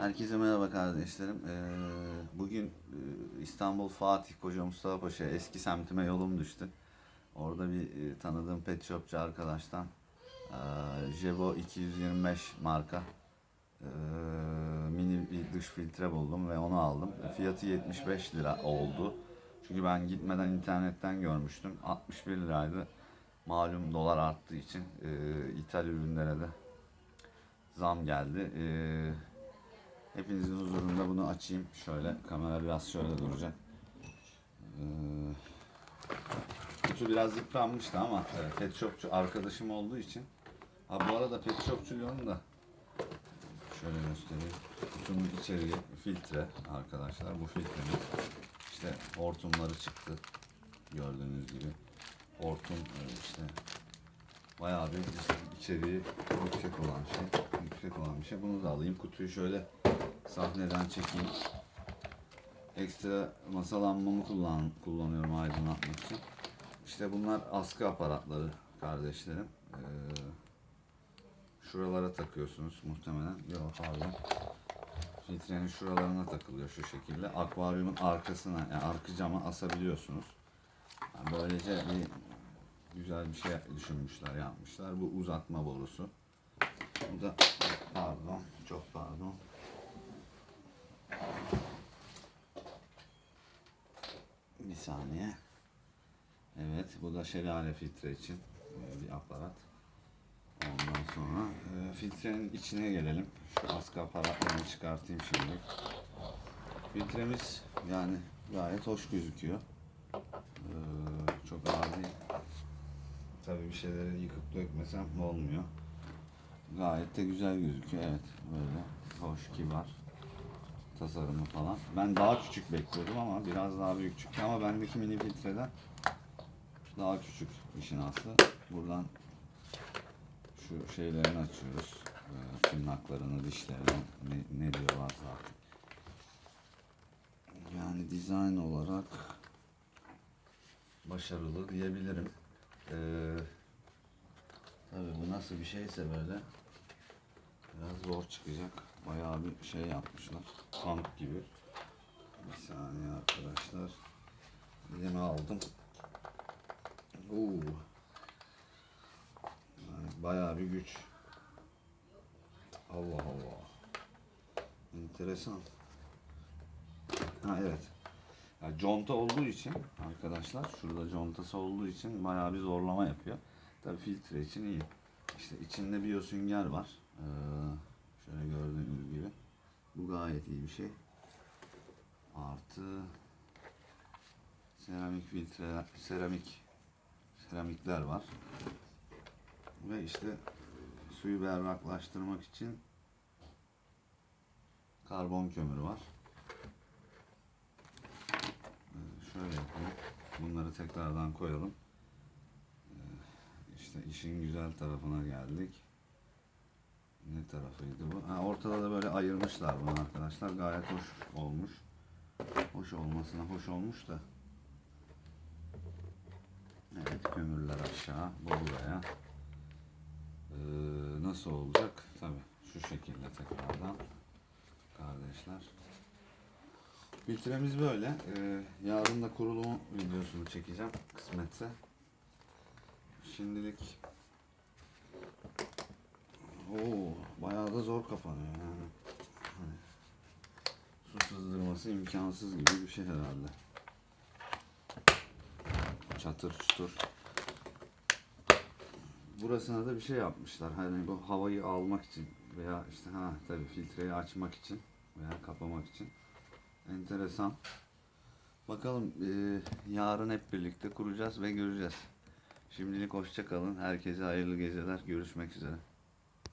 Herkese merhaba kardeşlerim. Ee, bugün e, İstanbul Fatih Koca Mustafa Paşa eski semtime yolum düştü. Orada bir e, tanıdığım pet shopçu arkadaştan e, Jebo 225 marka e, mini bir dış filtre buldum ve onu aldım. Fiyatı 75 lira oldu. Çünkü ben gitmeden internetten görmüştüm. 61 liraydı. Malum dolar arttığı için e, ithal ürünlere de zam geldi. E, Hepinizin huzurunda bunu açayım. Şöyle kamera biraz şöyle duracak. Ee, kutu biraz yıpranmıştı ama e, pet shopçu arkadaşım olduğu için. Ha bu arada pet shopçu diyorum da şöyle göstereyim. Kutunun içeriği filtre arkadaşlar. Bu filtrenin işte hortumları çıktı. Gördüğünüz gibi. Hortum e, işte bayağı bir içeriği yüksek olan şey. Yüksek olan bir şey. Bunu da alayım. Kutuyu şöyle sahneden çekeyim. Ekstra masa lambamı kullan, kullanıyorum aydınlatmak için. İşte bunlar askı aparatları kardeşlerim. Ee, şuralara takıyorsunuz muhtemelen. Yok pardon. Filtrenin şuralarına takılıyor şu şekilde. Akvaryumun arkasına, yani arka cama asabiliyorsunuz. Yani böylece bir güzel bir şey düşünmüşler, yapmışlar. Bu uzatma borusu. Bu da pardon, çok pardon. Bir saniye. Evet, bu da şelale filtre için e, bir aparat. Ondan sonra e, filtrenin içine gelelim. Şu askı aparatlarını çıkartayım şimdi. Filtremiz yani gayet hoş gözüküyor. E, çok ağır değil. Tabii bir şeyleri yıkıp dökmesem olmuyor. Gayet de güzel gözüküyor. Evet, böyle hoş, kibar tasarımı falan. Ben daha küçük bekliyordum ama biraz daha büyük çıktı ama bendeki mini filtreden daha küçük işin aslı. Buradan şu şeylerini açıyoruz. Ee, tırnaklarını, dişlerini ne, ne diyorlar zaten. Yani dizayn olarak başarılı diyebilirim. Ee, tabii bu nasıl bir şeyse böyle biraz zor çıkacak. Bayağı bir şey yapmışlar. Tank gibi. Bir saniye arkadaşlar. Elime aldım. Oo. Yani bayağı bir güç. Allah Allah. Enteresan. Ha evet. Yani conta olduğu için arkadaşlar şurada contası olduğu için bayağı bir zorlama yapıyor. Tabii filtre için iyi. İşte içinde biyosünger var. Ee, şöyle gördüğünüz gibi. Bu gayet iyi bir şey. Artı seramik filtre, seramik seramikler var. Ve işte suyu berraklaştırmak için karbon kömürü var. Ee, Şöyle yapalım. Bunları tekrardan koyalım. Ee, İşte işin güzel tarafına geldik. Ne tarafıydı bu? Ha, ortada da böyle ayırmışlar bunu arkadaşlar. Gayet hoş olmuş. Hoş olmasına hoş olmuş da. Evet kömürler aşağı. Bu buraya. Ee, nasıl olacak? Tabi şu şekilde tekrardan. Kardeşler. Filtremiz böyle. Ee, yarın da kurulumu videosunu çekeceğim. Kısmetse. Şimdilik Oo, bayağı da zor kapanıyor yani. Hani su sızdırması imkansız gibi bir şey herhalde. Çatır çutur. Burasına da bir şey yapmışlar. Hani bu havayı almak için veya işte ha tabii filtreyi açmak için veya kapamak için. Enteresan. Bakalım eee, yarın hep birlikte kuracağız ve göreceğiz. Şimdilik hoşça kalın. Herkese hayırlı geceler. Görüşmek üzere.